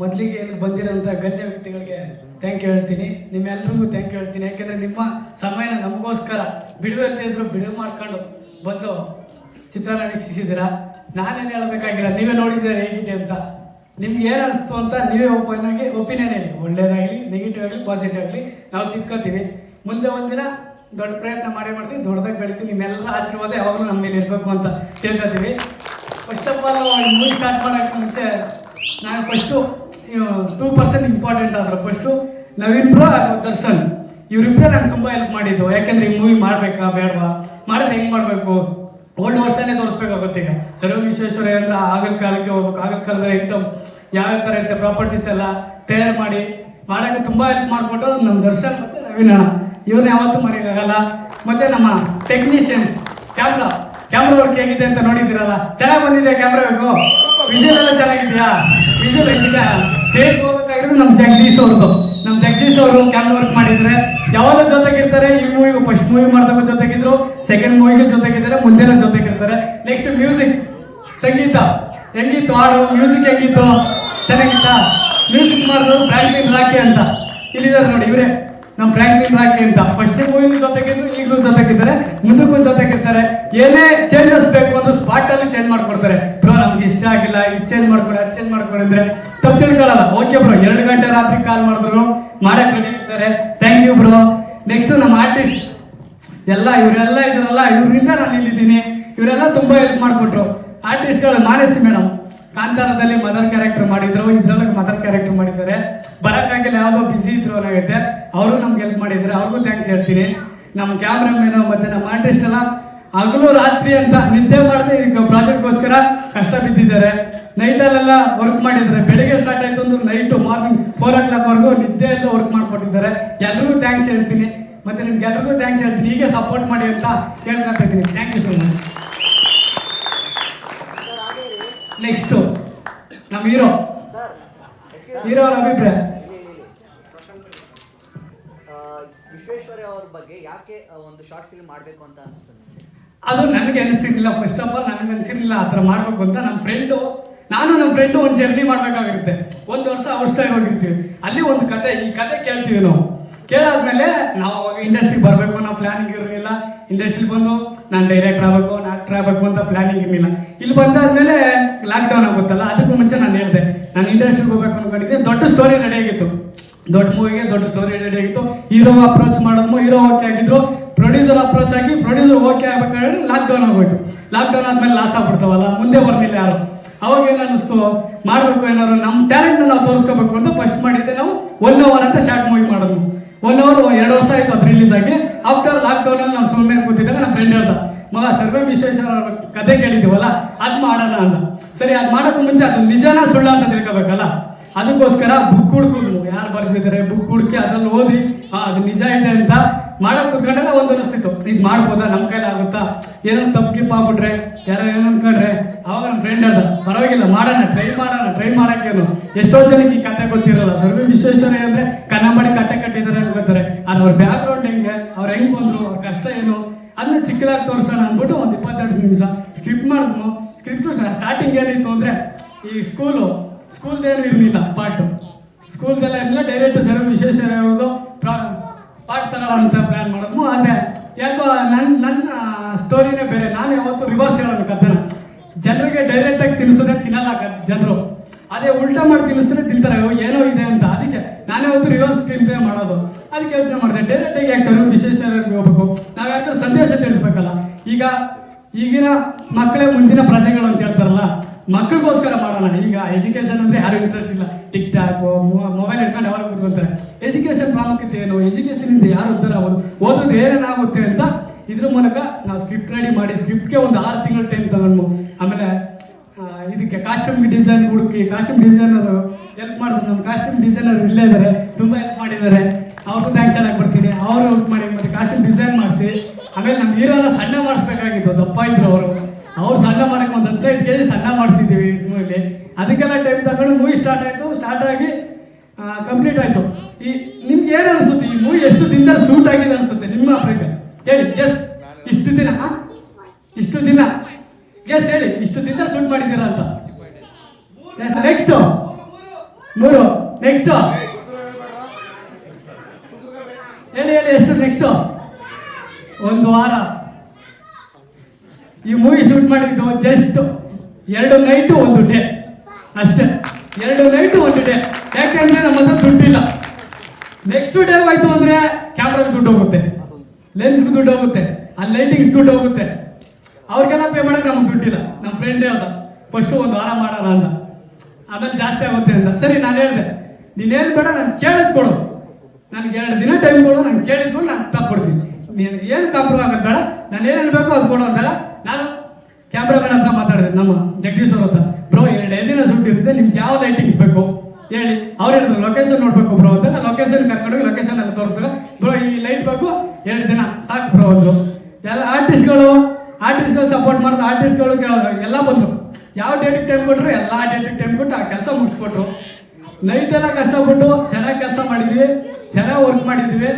ಮೊದಲಿಗೆ ಇಲ್ಲಿ ಬಂದಿರೋಂಥ ಗಣ್ಯ ವ್ಯಕ್ತಿಗಳಿಗೆ ಥ್ಯಾಂಕ್ ಯು ಹೇಳ್ತೀನಿ. ನಿಮ್ಮೆಲ್ಲರಿಗೂ ಥ್ಯಾಂಕ್ ಯು ಹೇಳ್ತೀನಿ. ಯಾಕೆಂದ್ರೆ ನಿಮ್ಮ ಸಮಯನ ನಮಗೋಸ್ಕರ ಬಿಡುವಲ್ಲಿ ಇದ್ರು ಬಿಡುವು ಮಾಡ್ಕೊಂಡು ಬಂದು ಚಿತ್ರನ ವೀಕ್ಷಿಸಿದ್ದೀರಾ? ನಾನೇನು ಹೇಳಬೇಕಾಗಿಲ್ಲ. ನೀವೇ ನೋಡಿದ್ದೀರಾ ಹೇಗಿದೆ ಅಂತ. ನಿಮ್ಗೆ ಏನು ಅನಿಸ್ತು ಅಂತ ನೀವೇ ಓಪನ್ ಆಗಿ ಒಪಿನಿಯನ್ ಹೇಳಿ. ಒಳ್ಳೇದಾಗಲಿ ನೆಗೆಟಿವ್ ಆಗಲಿ ಪಾಸಿಟಿವ್ ಆಗಲಿ ನಾವು ತಿದ್ಕೋತೀವಿ. ಮುಂದೆ ಒಂದಿನ ದೊಡ್ಡ ಪ್ರಯತ್ನ ಮಾಡೇ ಮಾಡ್ತೀವಿ ದೊಡ್ಡದಾಗಿ ಬೆಳಿತೀವಿ ನಿಮ್ಮೆಲ್ಲರ ಆಶೀರ್ವಾದ ಯಾವಾಗಲೂ ನಮ್ಮ ಮೇಲೆ ಇರಬೇಕು ಅಂತ ಕೇಳ್ಕೊತೀವಿ first of all movie start ಮಾಡೋಕ್ಕೆ ಮುಂಚೆ ನಾನು ಫಸ್ಟು ಟೂ ಪರ್ಸೆಂಟ್ ಇಂಪಾರ್ಟೆಂಟ್ ಆದ್ರು. First Naveen bro Darshan. ಇವರಿಬ್ಬರೇ ನಂಗೆ ತುಂಬ ಹೆಲ್ಪ್ ಮಾಡಿದ್ದು. ಯಾಕೆಂದ್ರೆ ಈ ಮೂವಿ ಮಾಡಬೇಕಾ, ಬೇಡವಾ? ಮಾಡಿದ್ರೆ ಹೆಂಗೆ ಮಾಡಬೇಕು? ಓಲ್ಡ್ ವರ್ಷನೇ ತೋರಿಸ್ಬೇಕಾಗುತ್ತೆ ಈಗ. ಸರ್ವ ವಿಶ್ವೇಶ್ವರ ಅಂದ್ರೆ ಆಗಲ್ ಕಾಲಕ್ಕೆ ಹೋಗ್ಬೇಕು. ಆಗಲ್ ಕಾಲದ ಐಟಮ್ಸ್ ಯಾವ ಥರ ಇರುತ್ತೆ ಪ್ರಾಪರ್ಟೀಸ್ ಎಲ್ಲ ತಯಾರು ಮಾಡಿ ಮಾಡೋಕ್ಕೆ ತುಂಬ ಹೆಲ್ಪ್ ಮಾಡಿಕೊಟ್ಟು ನಮ್ಮ ದರ್ಶನ್ ಮತ್ತು ನವೀನ ಇವ್ರನ್ನ ಯಾವತ್ತೂ ಮರೆಯೋಕ್ಕಾಗಲ್ಲ. ಮತ್ತು ನಮ್ಮ ಟೆಕ್ನಿಷಿಯನ್ಸ್ ಕ್ಯಾಮ್ರಾ ಕ್ಯಾಮ್ರಾ ವರ್ಕ್ ಹೇಗಿದೆ ಅಂತ ನೋಡಿದ್ದೀರಲ್ಲ? ಚೆನ್ನಾಗಿ ಬಂದಿದೆ ಕ್ಯಾಮ್ರಾ ಬೇಕು ವಿಷಯ ಎಲ್ಲ ಚೆನ್ನಾಗಿದೆಯಾ ಹೇಗೆ ಹೋಗ್ಬೇಕಾಗಿರೋದು ನಮ್ಮ ಜಗದೀಶ್ ಅವ್ರದ್ದು ನಮ್ಮ ಜಗದೀಶ್ ಅವರು ಕ್ಯಾಮ್ರಾ ವರ್ಕ್ ಮಾಡಿದ್ರೆ ಯಾವಾಗ ಜೊತೆಗಿರ್ತಾರೆ? ಈ ಮೂವಿಗೆ ಫಸ್ಟ್ ಮೂವಿ ಮಾಡಿದಾಗ ಜೊತೆಗಿದ್ರು ಸೆಕೆಂಡ್ ಮೂವಿಗೂ ಜೊತೆಗಿದ್ದಾರೆ, ಮುಂದಿನ ಜೊತೆಗಿರ್ತಾರೆ. ನೆಕ್ಸ್ಟ್ ಮ್ಯೂಸಿಕ್ ಸಂಗೀತ. ಹೆಂಗಿತ್ತು? ಹಾಡು ಮ್ಯೂಸಿಕ್ ಹೆಂಗಿತ್ತು? ಚೆನ್ನಾಗಿತ್ತಾ? ಮ್ಯೂಸಿಕ್ ಮಾಡಿದ್ರು ಫ್ರಾಂಕ್ಲಿನ್ ರಾಕಿ ಅಂತ. ಇಲ್ಲಿದ್ದಾರೆ ನೋಡಿ ಇವರೇ. ನಮ್ಮ ಫ್ರಾಂಕ್ಲಿನ್ ರಾಕಿ ಅಂತ. ಫಸ್ಟ್ ಮೂವಿ ಜೊತೆಗಿದ್ರು, ಈಗಲೂ ಜೊತೆಗಿದ್ದಾರೆ, ಮುಂದಕ್ಕೂ ಜೊತೆಗಿರ್ತಾರೆ. ಏನೇ ಚೇಂಜಸ್ ಬೇಕು ಅಂದ್ರೆ ಸ್ಪಾಟ್ ಅಲ್ಲಿ ಚೇಂಜ್ ಮಾಡ್ಕೊಡ್ತಾರೆ. ನಮ್ಗೆ ಇಷ್ಟ ಆಗಿಲ್ಲ, ಇದು ಚೇಂಜ್ ಮಾಡ್ಕೊಳ್ಳಿ, ಅದು ಚೇಂಜ್ ಮಾಡ್ಕೊಡಿ ಅಂದ್ರೆ ತಪ್ಪು ತಿಳ್ಕೊಳ್ಳಲ್ಲ ಓಕೆ ಬ್ರೋ ಎರಡು ಗಂಟೆ ರಾತ್ರಿ ಕಾಲ್ ಮಾಡಿದ್ರು ಮಾಡಕ್ ರೆಡಿ ಇರ್ತಾರೆ. ಥ್ಯಾಂಕ್ ಯು ಬ್ರೋ ನೆಕ್ಸ್ಟ್ ನಮ್ಮ ಆರ್ಟಿಸ್ಟ್ ಎಲ್ಲ ಇವರೆಲ್ಲ ಇದ್ರಲ್ಲ, ಇವ್ರಿಂದ ನಾನು ಇಲ್ಲಿದ್ದೀನಿ. ಇವರೆಲ್ಲ ತುಂಬಾ ಹೆಲ್ಪ್ ಮಾಡಿಕೊಟ್ರು. ಆರ್ಟಿಸ್ಟ್ಗಳು ಮಾನಸಿ ಮೇಡಮ್ ಕಾಂತಾರದಲ್ಲಿ ಮದರ್ ಕ್ಯಾರೆಕ್ಟರ್ ಮಾಡಿದ್ರು ಇದ್ರೊಳಗೆ ಮದರ್ ಕ್ಯಾರೆಕ್ಟರ್ ಮಾಡಿದ್ದಾರೆ. ಬರಕ್ಕಾಗಿಲ್ಲ, ಯಾವುದೋ ಬಿಸಿ ಇದ್ರು ಅನ್ನಾಗೈತೆ. ಅವರು ನಮ್ಗೆ ಹೆಲ್ಪ್ ಮಾಡಿದ್ದಾರೆ, ಅವ್ರಿಗೂ ಥ್ಯಾಂಕ್ಸ್ ಹೇಳ್ತೀನಿ. ನಮ್ಮ ಕ್ಯಾಮ್ರಾಮೇನು ಮತ್ತೆ ನಮ್ಮ ಆರ್ಟಿಸ್ಟ್ ಎಲ್ಲ ಹಗಲು ರಾತ್ರಿ ಅಂತ ನಿದ್ದೆ ಮಾಡದೆ ಈಗ ಪ್ರಾಜೆಕ್ಟ್ಗೋಸ್ಕರ ಕಷ್ಟ ಬಿದ್ದಿದ್ದಾರೆ. ನೈಟಲ್ಲೆಲ್ಲ ವರ್ಕ್ ಮಾಡಿದ್ದಾರೆ ಬೆಳಿಗ್ಗೆ ಸ್ಟಾರ್ಟ್ ಆಯ್ತು ಅಂದ್ರೆ ನೈಟು ಮಾರ್ನಿಂಗ್ ಫೋರ್ ಓ ಕ್ಲಾಕ್ವರೆಗೂ ನಿದ್ದೆ ಎಲ್ಲ ವರ್ಕ್ ಮಾಡ್ಕೊಟ್ಟಿದ್ದಾರೆ. ಎಲ್ರಿಗೂ ಥ್ಯಾಂಕ್ಸ್ ಹೇಳ್ತೀನಿ. ಮತ್ತೆ ನಿಮ್ಗೆ ಎಲ್ರಿಗೂ ಥ್ಯಾಂಕ್ಸ್ ಹೇಳ್ತೀನಿ. ಹೀಗೆ ಸಪೋರ್ಟ್ ಮಾಡಿ ಅಂತ ಕೇಳ್ಕೊತಾ ಇದ್ದೀನಿ. Thank you so much next ನಮ್ಮ ಹೀರೋ ಹೀರೋ ಅವರ ಅಭಿಪ್ರಾಯ. ವಿಶ್ವೇಶ್ವರಯ್ಯ ಅವ್ರ ಬಗ್ಗೆ ಯಾಕೆ ಒಂದು ಶಾರ್ಟ್ ಫಿಲ್ಮ್ ಮಾಡಬೇಕು ಅಂತ ಅನಿಸ್ತು ನಿಮಗೆ? ಅದು ನನಗೆ ಅನಿಸಿರ್ಲಿಲ್ಲ ಫಸ್ಟ್ ಆಫ್ ಆಲ್ ನನಗೆ ಅನಿಸಿರ್ಲಿಲ್ಲ ಆ ಥರ ಮಾಡಬೇಕು ಅಂತ ನಮ್ಮ ಫ್ರೆಂಡು ನಾನು ನಮ್ಮ ಫ್ರೆಂಡು ಒಂದು ಜರ್ನಿ ಮಾಡಬೇಕಾಗಿರುತ್ತೆ. ಒಂದು ವರ್ಷ ಔಟ್ ಹೋಗಿರ್ತೀವಿ. ಅಲ್ಲಿ ಒಂದು ಕತೆ, ಈ ಕತೆ ಕೇಳ್ತೀವಿ ನಾವು. ಕೇಳಾದ್ಮೇಲೆ ನಾವು ಅವಾಗ ಇಂಡಸ್ಟ್ರಿಗೆ ಬರಬೇಕು ಅನ್ನೋ ಪ್ಲಾನಿಂಗ್ ಇರಲಿಲ್ಲ. ಇಂಡಸ್ಟ್ರಿಗೆ ಬಂದು, ನಾನು ಡೈರೆಕ್ಟರ್ ಆಗಬೇಕು ಆಕ್ಟರ್ ಆಗಬೇಕು ಅಂತ ಪ್ಲಾನಿಂಗ್ ಇರಲಿಲ್ಲ. ಇಲ್ಲಿ ಬಂದಾದ್ಮೇಲೆ ಲಾಕ್ಡೌನ್ ಆಗುತ್ತಲ್ಲ, ಅದಕ್ಕೂ ಮುಂಚೆ ನಾನು ಹೇಳಿದೆ. ನಾನು ಇಂಡಸ್ಟ್ರಿಗೆ ಹೋಗ್ಬೇಕು ಅನ್ಕೊಂಡಿದ್ದೆ ದೊಡ್ಡ ಸ್ಟೋರಿ ರೆಡಿ ದೊಡ್ಡ ಮೂವಿಗೆ ದೊಡ್ಡ ಸ್ಟೋರಿ ರೆಡಿ ಆಗಿತ್ತು. ಹೀರೋ ಅಪ್ರೋಚ್ ಮಾಡೋದು ಹೀರೋ ಓಕೆ ಆಗಿದ್ರು. ಪ್ರೊಡ್ಯೂಸರ್ ಅಪ್ರೋಚ್ ಆಗಿ ಪ್ರೊಡ್ಯೂಸರ್ ಓಕೆ ಆಗ್ಬೇಕಾದ್ರೆ ಲಾಕ್ಡೌನ್ ಆಗೋಯ್ತು. ಲಾಕ್ಡೌನ್ ಆದ್ಮೇಲೆ ಲಾಸ್ ಆಗ್ಬಿಡ್ತಾವಲ್ಲ, ಮುಂದೆ ಬರ್ಲಿಲ್ಲ ಯಾರು? ಅವಾಗ ಅನಿಸ್ತು? ಮಾಡಬೇಕು ಏನಾದ್ರು ನಮ್ಮ ಟ್ಯಾಲೆಂಟ್ ನಾವು ತೋರಿಸ್ಕೋಬೇಕು ಅಂತ ಫಸ್ಟ್ ಮಾಡಿದ್ದೆ ನಾವು. ಒನ್ ಅವರ್ ಅಂತ ಶಾರ್ಟ್ ಮೂವಿ ಮಾಡೋದು ಒನ್ ಅವರ್ ಎರಡು ವರ್ಷ ಆಯ್ತು ಅದು ರಿಲೀಸ್ ಆಗಿ. ಆಫ್ಟರ್ ಲಾಕ್ಡೌನ್ ಅಲ್ಲಿ ನಾವು ಸುಮ್ಮನೆ ಕೂತಿದ್ದಾಗ ನಮ್ಮ ಫ್ರೆಂಡ್ ಹೇಳ್ದ, ಮಗ, ಸರ್ವೆ ವಿಶೇಷ ಕತೆ ಕೇಳಿದ್ದೀವಲ್ಲ, ಅದು ಮಾಡೋಣ ಅಂತ. ಸರಿ, ಅದು ಮಾಡೋಕ್ಕೂ ಮುಂಚೆ ಅದು ನಿಜಾನ ಸುಳ್ಳ ಅಂತ ತಿಳ್ಕೊಬೇಕಲ್ಲ. ಅದಕ್ಕೋಸ್ಕರ ಬುಕ್ ಹುಡ್ಕಿದ್ವು ಯಾರು ಬರ್ತಿದ್ದಾರೆ ಬುಕ್ ಹುಡುಕಿ ಅದ್ರಲ್ಲಿ ಓದಿ ಹಾ ಅದು ನಿಜ ಇದೆ ಅಂತ ಮಾಡಕ್ ಕುತ್ಕೊಂಡಾಗ ಒಂದು ಅನಿಸ್ತಿತ್ತು. ಇದು ಮಾಡ್ಬೋದಾ? ನಮ್ಮ ಕೈಲಿ ಆಗುತ್ತಾ? ಏನೋ ತಪ್ಪು ಗಿಪ್ ಆಗ್ಬಿಟ್ರೆ, ಯಾರೋ ಏನೋ ಅನ್ಕೊಂಡ್ರೆ, ಅವಾಗ ನಮ್ಮ ಫ್ರೆಂಡ್ ಅಲ್ಲ ಪರವಾಗಿಲ್ಲ, ಮಾಡೋಣ ಟ್ರೈ ಮಾಡೋಣ ಟ್ರೈ ಮಾಡೋಕ್ಕೇನು ಎಷ್ಟೋ ಜನಕ್ಕೆ ಈ ಕತೆ ಗೊತ್ತಿರಲ್ಲ. ಸರ್ವಿ ವಿಶ್ವೇಶ್ವರಯ್ಯ ಏನಂದ್ರೆ ಕನ್ನಂಬಾಡಿ ಕತೆ ಕಟ್ಟಿದ್ದಾರೆ ಅನ್ಕೋತಾರೆ ಅದು ಅವ್ರ ಬ್ಯಾಕ್ ಗ್ರೌಂಡ್ ಹೆಂಗೆ, ಅವ್ರು ಹೆಂಗ್ ಬಂದ್ರು, ಅವ್ರ ಕಷ್ಟ ಏನು? ಅದನ್ನ ಚಿಕ್ಕದಾಗಿ ತೋರಿಸೋಣ ಅಂದ್ಬಿಟ್ಟು ಒಂದು ಇಪ್ಪತ್ತೆರಡು ನಿಮಿಷ. ಸ್ಕ್ರಿಪ್ಟ್ ಮಾಡಿದ್ನು. ಸ್ಕ್ರಿಪ್ಟ್ ಸ್ಟಾರ್ಟಿಂಗ್ ಏನಿತ್ತು ಅಂದ್ರೆ, ಈ ಸ್ಕೂಲು ಸ್ಕೂಲ್ದೇನು ಇರಲಿಲ್ಲ, ಪಾಠ. ಸ್ಕೂಲ್ದೆಲ್ಲ ಇರಲಿಲ್ಲ ಡೈರೆಕ್ಟ್ ಸರ್ ವಿಶೇಷ ಯಾವುದು ಪಾಠ ಅಂತ ಪ್ಲಾನ್ ಮಾಡಿದ್ವು ಆದರೆ ಯಾಕೋ ನನ್ನ ನನ್ನ ಸ್ಟೋರಿನೇ ಬೇರೆ. ನಾನು ಯಾವತ್ತು ರಿವರ್ಸ್ ಹೇಳೋಣ ಕಥೆನ. ಜನರಿಗೆ ಡೈರೆಕ್ಟಾಗಿ ತಿನ್ಸಿದ್ರೆ ತಿನ್ನಲ್ಲ ಜನರು. ಅದೇ ಉಲ್ಟಾ ಮಾಡಿ ತಿನ್ನಿಸಿದ್ರೆ ತಿಂತಾರೆ. ಏನೋ ಇದೆ ಅಂತ. ಅದಕ್ಕೆ ನಾನೇ ಹೊತ್ತು ರಿವರ್ಸ್ ಕ್ಲಿಂಪೇ ಮಾಡೋದು. ಅದಕ್ಕೆ ಯೋಚನೆ ಮಾಡಿದೆ. ಡೈರೆಕ್ಟಾಗಿ ಯಾಕೆ ಸರ್ ವಿಶೇಷ ಹೋಗ್ಬೇಕು ನಾವು ಯಾಕಂದ್ರೆ ಸಂದೇಶ ತಿಳಿಸ್ಬೇಕಲ್ಲ. ಈಗ ಈಗಿನ ಮಕ್ಕಳೇ ಮುಂದಿನ ಪ್ರಜೆಗಳು ಅಂತ ಹೇಳ್ತಾರಲ್ಲ, ಮಕ್ಕಳಿಗೋಸ್ಕರ ಮಾಡೋಣ. ಈಗ ಎಜುಕೇಶನ್ ಅಂದ್ರೆ ಯಾರು ಇಂಟ್ರೆಸ್ಟ್ ಇಲ್ಲ. ಟಿಕ್ ಟಾಕ್ ಮೊಬೈಲ್ ಇಟ್ಕೊಂಡು ಯಾವಾಗ ಕೂತ್ಕೊಂತಾರೆ? ಎಜುಕೇಶನ್ ಪ್ರಾಮುಖ್ಯತೆ ಏನು? ಎಜುಕೇಶನ್ ಇಂದ ಯಾರು ಉದ್ದಾರ ಅವರು ಓದೋದು ಏನೇನಾಗುತ್ತೆ ಅಂತ ಇದ್ರ ಮೂಲಕ ನಾವು ಸ್ಕ್ರಿಪ್ಟ್ ರೆಡಿ ಮಾಡಿ ಸ್ಕ್ರಿಪ್ಟ್ಗೆ ಒಂದು ಆರು ತಿಂಗಳ ಟೈಮ್ ತಗೊಂಡು, ಆಮೇಲೆ ಇದಕ್ಕೆ ಕಾಸ್ಟ್ಯೂಮ್ ಡಿಸೈನ್ ಹುಡುಕಿ ಕಾಸ್ಟ್ಯೂಮ್ ಡಿಸೈನರ್ ಹೆಲ್ಪ್ ಮಾಡಿದ್ರು. ನಮ್ಮ ಕಾಸ್ಟ್ಯೂಮ್ ಡಿಸೈನರ್ ಇಲ್ಲೇ ಇದ್ದಾರೆ ತುಂಬ ಹೆಲ್ಪ್ ಮಾಡಿದ್ದಾರೆ. ಅವ್ರಿಗೂ ಥ್ಯಾಂಕ್ಸ್ ಚೆನ್ನಾಗಿ ಕೊಡ್ತೀನಿ. ಅವರು ಹೆಲ್ಪ್ ಮಾಡಿ ಮತ್ತೆ ಕಾಸ್ಟ್ಯೂಮ್ ಡಿಸೈನ್ ಮಾಡಿಸಿ. ಆಮೇಲೆ ನಮ್ಮ ಹೀರೋನ ಸಣ್ಣ ಮಾಡಿಸ್ಬೇಕಾಗಿತ್ತು ದಪ್ಪ ಇದ್ರು ಅವರು. ಅವ್ರು ಸಣ್ಣ ಮಾಡಕ್ಕೆ ಒಂದು ಹದಿನೈದು ಕೆ ಜಿ ಸಣ್ಣ ಮಾಡಿಸಿದ್ದೀವಿ ಮೂವಿಲಿ. ಅದಕ್ಕೆಲ್ಲ ಟೈಮ್ ತಗೊಂಡು ಮೂವಿ ಸ್ಟಾರ್ಟ್ ಆಯಿತು ಸ್ಟಾರ್ಟ್ ಆಗಿ ಕಂಪ್ಲೀಟ್ ಆಯಿತು. ಈ, ನಿಮ್ಗೆ ಏನು ಅನಿಸುತ್ತೆ? ಈ ಮೂವಿ ಎಷ್ಟು ದಿನ ಶೂಟ್ ಆಗಿದೆ ಅನಿಸುತ್ತೆ? ನಿಮ್ಮ ಅಭಿಪ್ರಾಯ. ಹೇಳಿ ಎಸ್ ಇಷ್ಟು ದಿನ? ಇಷ್ಟು ದಿನ. ಎಸ್ ಹೇಳಿ, ಇಷ್ಟು ದಿನ ಶೂಟ್ ಮಾಡಿದ್ದೀರಾ ಅಂತ. ನೆಕ್ಸ್ಟ್ ಮೂರು. ನೆಕ್ಸ್ಟ್ ಹೇಳಿ ಹೇಳಿ, ಎಷ್ಟು ನೆಕ್ಸ್ಟ್ ಒಂದು ವಾರ ಈ ಮೂವಿ ಶೂಟ್ ಮಾಡಿದ್ದು ಜಸ್ಟ್ ಎರಡು ನೈಟು ಒಂದು ಡೇ ಅಷ್ಟೇ. ಎರಡು ನೈಟು ಒಂದು ಡೇ ಯಾಕೆಂದ್ರೆ ನಮ್ಮ ಹತ್ರ ದುಡ್ಡಿಲ್ಲ. ನೆಕ್ಸ್ಟ್ ಡೇ ಆಯ್ತು ಅಂದ್ರೆ ಕ್ಯಾಮ್ರಾಗೆ ದುಡ್ಡು ಹೋಗುತ್ತೆ. ಲೆನ್ಸ್ಗೆ ದುಡ್ಡು ಹೋಗುತ್ತೆ. ಆ ಲೈಟಿಂಗ್ಸ್ ದುಡ್ಡು ಹೋಗುತ್ತೆ. ಅವ್ರಿಗೆಲ್ಲ ಪೇ ಮಾಡಕ್ಕೆ ನಮ್ಗೆ ದುಡ್ಡಿಲ್ಲ. ನಮ್ಮ ಫ್ರೆಂಡ್ ಹೇಳ್ದ ಫಸ್ಟ್ ಒಂದು ವಾರ ಮಾಡೋಣ ಅಂತ ಆಮೇಲೆ ಜಾಸ್ತಿ ಆಗುತ್ತೆ ಅಂತ. ಸರಿ, ನಾನು ಹೇಳಿದೆ. ನೀನೇನು ಬೇಡ ನಾನು ಕೇಳಿದ್ಕೊಡು ನನಗೆ ಎರಡು ದಿನ ಟೈಮ್ ಕೊಡು, ನಾನು ಕೇಳಿದ್ಕೊಂಡು ನಾನು ತಗೊಡ್ತೀನಿ ನೀನು ಏನು ಕಾಂಪ್ರಮ್ ಆಗೋದು ಬೇಡ. ನಾನು ಏನು ಹೇಳಬೇಕು ಅದು ಕೊಡು ಬೇಡ ನಾನು ಕ್ಯಾಮ್ರಾಮನ್ ಹತ್ರ ಮಾತಾಡಿದೆ, ನಮ್ಮ ಜಗದೀಶ್ ಅವ್ರ ಹತ್ರ. ಬ್ರೋ ಎರಡು ದಿನ ಶೂಟ್ ಇರುತ್ತೆ? ನಿಮ್ಗೆ ಯಾವ ಲೈಟಿಂಗ್ಸ್ ಬೇಕು? ಹೇಳಿ. ಅವ್ರು ಹೇಳಿದ್ರು ಲೊಕೇಶನ್ ನೋಡ್ಬೇಕು ಬ್ರೋ ಅಂತ. ಲೊಕೇಶನ್ ಕರ್ಕೊಂಡು ಲೊಕೇಶನ್ ಅಲ್ಲಿ ತೋರಿಸಿದ್ರೆ ಬ್ರೋ, ಈ ಲೈಟ್ ಬೇಕು. ಎರಡು ದಿನ ಸಾಕು ಬ್ರೋ ಅಂದ್ರು. ಎಲ್ಲ ಆರ್ಟಿಸ್ಟ್ಗಳು ಆರ್ಟಿಸ್ಟ್ಗಳು ಸಪೋರ್ಟ್ ಮಾಡಿದ ಆರ್ಟಿಸ್ಟ್ಗಳು ಎಲ್ಲ ಬಂದರು. ಯಾವ ಡೇಟಿಗೆ ಟೈಮ್ ಕೊಟ್ಟರು ಎಲ್ಲ ಡೇಟಿಗೆ ಟೈಮ್ ಕೊಟ್ಟು ಆ ಕೆಲಸ ಮುಗಿಸ್ಕೊಟ್ರು. ನೈಟ್ ಎಲ್ಲ ಕಷ್ಟಪಟ್ಟು ಚೆನ್ನಾಗಿ ಕೆಲಸ ಮಾಡಿದ್ವಿ, ಚೆನ್ನಾಗಿ ವರ್ಕ್ ಮಾಡಿದ್ವಿ.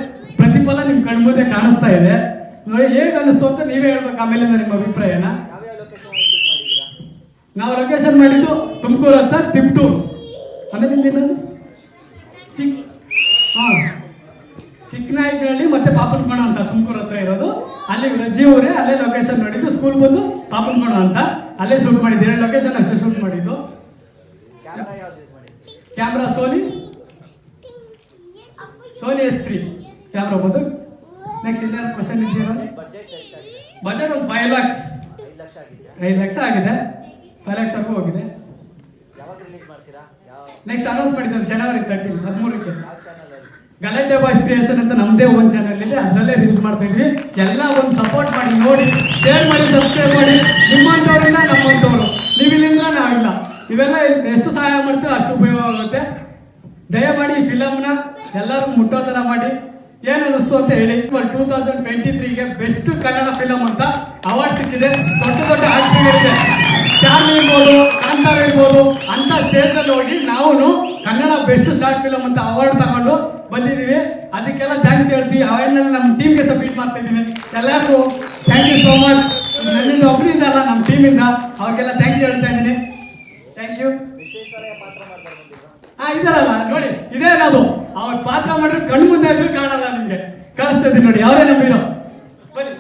ಪ್ರತಿಫಲ ನಿಮ್ ಕಣ್ಮುಂದೆ ಕಾಣಿಸ್ತಾ ಇದೆ. ನೋಡಿ ಹೇಗೆ ಅನಿಸ್ತು ಅಂತ ನೀವೇ ಹೇಳ್ಬೇಕು ಆಮೇಲೆ ನಿಮ್ಮ ಅಭಿಪ್ರಾಯನ. ನಾವು ಲೊಕೇಶನ್ ಮಾಡಿದ್ದು ತುಮಕೂರು ಅಂತ ತಿಪ್ಟೂರು. ಆಮೇಲೆ ಇನ್ನೇನದು ಚಿಕ್ ಹಾಂ. ಚಿಕ್ಕನಾಯಕನಹಳ್ಳಿ ಮತ್ತೆ ಪಾಪನಕೋಣ ಅಂತ ತುಮಕೂರು ಹತ್ರ ಇರೋದು. ಅಲ್ಲಿ ರಜ್ಜಿ ಊರೇ ಅಲ್ಲೇ ಲೊಕೇಶನ್ ನೋಡಿದ್ದು ಸ್ಕೂಲ್ ಬಂದು ಪಾಪನಕೋಣ ಅಂತ. ಅಲ್ಲೇ ಶೂಟ್ ಮಾಡಿದ್ದು. ಎರಡು ಲೊಕೇಶನ್ ಅಷ್ಟೇ ಶೂಟ್ ಮಾಡಿದ್ದು. Camera Sony Sony S three camera ಬಂದು ನೆಕ್ಸ್ಟ್ ಇನ್ನೇನು ಕ್ವಶನ್ ಇದೆಯಲ್ಲ ಬಜೆಟ್ ಒಂದು ಫೈವ್ ಲ್ಯಾಕ್ಸ್ ಐದು ಲಕ್ಷ ಆಗಿದೆ. ಫೈವ್ ಲ್ಯಾಕ್ಸ್ವರೆಗೂ ಹೋಗಿದೆ. ನೆಕ್ಸ್ಟ್ ಅನೌನ್ಸ್ ಮಾಡಿದ್ದಾರೆ ಜನವರಿ ತರ್ಟೀನ್ ಹದಿಮೂರಕ್ಕೆ. ಗಲಾಟೆ ಬಾಯ್ಸ್ ಕ್ರಿಯೇಷನ್ ಅಂತ ನಮ್ಮದೇ ಒಂದು ಚಾನಲ್ ಇದೆ. ಅದರಲ್ಲೇ ರಿಲೀಸ್ ಮಾಡ್ತಾ ಇದ್ವಿ. ಎಲ್ಲ ಒಂದು ಸಪೋರ್ಟ್ ಮಾಡಿ ನೋಡಿ ಶೇರ್ ಮಾಡಿ ಸಬ್ಸ್ಕ್ರೈಬ್ ಮಾಡಿ. ನಿಮ್ಮಂಥವ್ರಿಂದ ನಮ್ಮಂಥವ್ರು. ನೀವಿಲ್ಲಿಂದ ನಾವಿಲ್ಲ ಇವೆಲ್ಲ ಎಷ್ಟು ಸಹಾಯ ಮಾಡ್ತೀರೋ ಅಷ್ಟು ಉಪಯೋಗ ಆಗುತ್ತೆ. ದಯಮಾಡಿ ಈ ಫಿಲಮ್ನ ಎಲ್ಲರೂ ಮುಟ್ಟೋ ಥರ ಮಾಡಿ. ಏನು ಅನಿಸ್ತು ಅಂತ ಹೇಳಿ. ಟೂ ತೌಸಂಡ್ ಟ್ವೆಂಟಿ ತ್ರೀಗೆ ಬೆಸ್ಟ್ ಕನ್ನಡ ಫಿಲಮ್ ಅಂತ ಅವಾರ್ಡ್ ಸಿಕ್ಕಿದೆ. ದೊಡ್ಡ ದೊಡ್ಡ ಆರ್ಟಿಗಳಿದೆ ಚಾರ್ ಇರ್ಬೋದು ಕಾಂತಾರ ಇರ್ಬೋದು ಅಂತ ಸ್ಟೇಜಲ್ಲಿ ಹೋಗಿ ನಾವು ಕನ್ನಡ ಬೆಸ್ಟ್ ಶಾರ್ಟ್ ಫಿಲಮ್ ಅಂತ ಅವಾರ್ಡ್ ತಗೊಂಡು ಬಂದಿದ್ದೀವಿ. ಅದಕ್ಕೆಲ್ಲ ಥ್ಯಾಂಕ್ಸ್ ಹೇಳ್ತೀವಿ ಅವಾರ್ಡ್ನಲ್ಲಿ ನಮ್ಮ ಟೀಮ್ಗೆ ಸಬ್ಮಿಟ್ ಮಾಡ್ತಾ ಇದ್ದೀವಿ ಎಲ್ಲರಿಗೂ ಥ್ಯಾಂಕ್ ಯು ಸೋ ಮಚ್ ನನ್ನಿಂದ ಒಬ್ಬರಿಂದ ಅಲ್ಲ ನಮ್ಮ ಟೀಮಿಂದ ಅವ್ರಿಗೆಲ್ಲ ಥ್ಯಾಂಕ್ ಯು ಹೇಳ್ತಾ ಇದ್ದೀನಿ. ಥ್ಯಾಂಕ್ ಯು ಹಾಂ ಇದಾರಲ್ಲ ನೋಡಿ ಇದೇ ಅದು ಅವ್ರ ಪಾತ್ರ ಮಾಡಿದ್ರೆ ಕಣ್ಣು ಮುಂದೆ ಇದ್ರು ಕಾಣಲ್ಲ ನಿಮ್ಗೆ. ಕಳಿಸ್ತಾ ಇದ್ದೀನಿ ನೋಡಿ ಯಾರೇ ನಂಬಿರೋ ಬನ್ನಿ.